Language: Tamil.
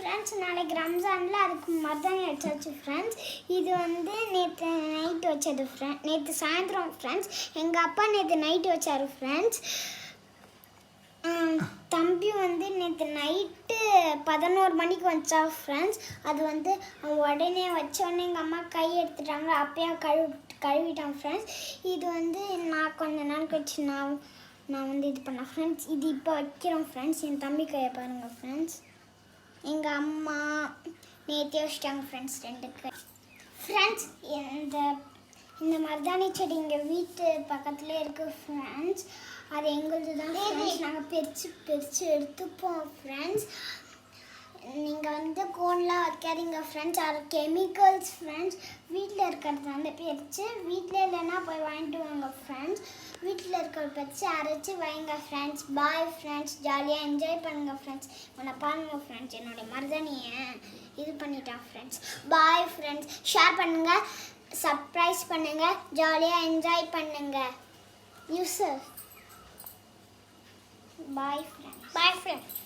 ஃப்ரெண்ட்ஸ் நாளைக்கு ரம்ஜானில் அதுக்கு மருதாணி வச்சாச்சு ஃப்ரெண்ட்ஸ் இது வந்து நேற்று நைட்டு வச்சது ஃப்ரெண்ட் நேற்று சாயந்தரம் ஃப்ரெண்ட்ஸ் எங்கள் அப்பா நேற்று நைட்டு வச்சார் ஃப்ரெண்ட்ஸ் தம்பி வந்து நேற்று நைட்டு பதினோரு மணிக்கு வச்சா ஃப்ரெண்ட்ஸ் அது வந்து அவன் உடனே வச்ச உடனே எங்கள் அம்மா கை எடுத்துட்டாங்க. அப்பயே கழுவி கழுவிட்டான் ஃப்ரெண்ட்ஸ் இது வந்து நான் கொஞ்ச நாள் கழிச்சு நான் நான் வந்து இது பண்ணேன் ஃப்ரெண்ட்ஸ் இது இப்போ வைக்கிறோம் ஃப்ரெண்ட்ஸ் என் தம்பி கையை பாருங்கள் ஃப்ரெண்ட்ஸ் எங்கள் அம்மா நேற்றே வச்சிட்டாங்க ஃப்ரெண்ட்ஸ் ரெண்டுக்கு ஃப்ரெண்ட்ஸ் இந்த இந்த மருதாணி செடி எங்கள் வீட்டு பக்கத்துலேயே இருக்குது ஃப்ரெண்ட்ஸ் அது எங்களுது தான் ஃப்ரெண்ட்ஸ் நாங்கள் பிரித்து பிரித்து எடுத்துப்போம் ஃப்ரெண்ட்ஸ் நீங்கள் வந்து கோன்லாம் வைக்காதீங்க ஃப்ரெண்ட்ஸ் அது கெமிக்கல்ஸ் ஃப்ரெண்ட்ஸ் வீட்டில் இருக்கிறது வந்து பிரித்து வீட்டில் இல்லைன்னா போய் வாங்கிட்டு வாங்க ஃப்ரெண்ட்ஸ் வீட்டில் இருக்கிற பச்சு அரைச்சி வைங்க ஃப்ரெண்ட்ஸ் பாய் ஃப்ரெண்ட்ஸ் ஜாலியாக என்ஜாய் பண்ணுங்கள் ஃப்ரெண்ட்ஸ் உன்னை பாருங்க ஃப்ரெண்ட்ஸ் என்னுடைய மருதாணியை இது பண்ணிட்டான் ஃப்ரெண்ட்ஸ் பாய் ஃப்ரெண்ட்ஸ் ஷேர் பண்ணுங்கள் சர்ப்ரைஸ் பண்ணுங்கள் ஜாலியாக என்ஜாய் பண்ணுங்கள் user bye friends bye friends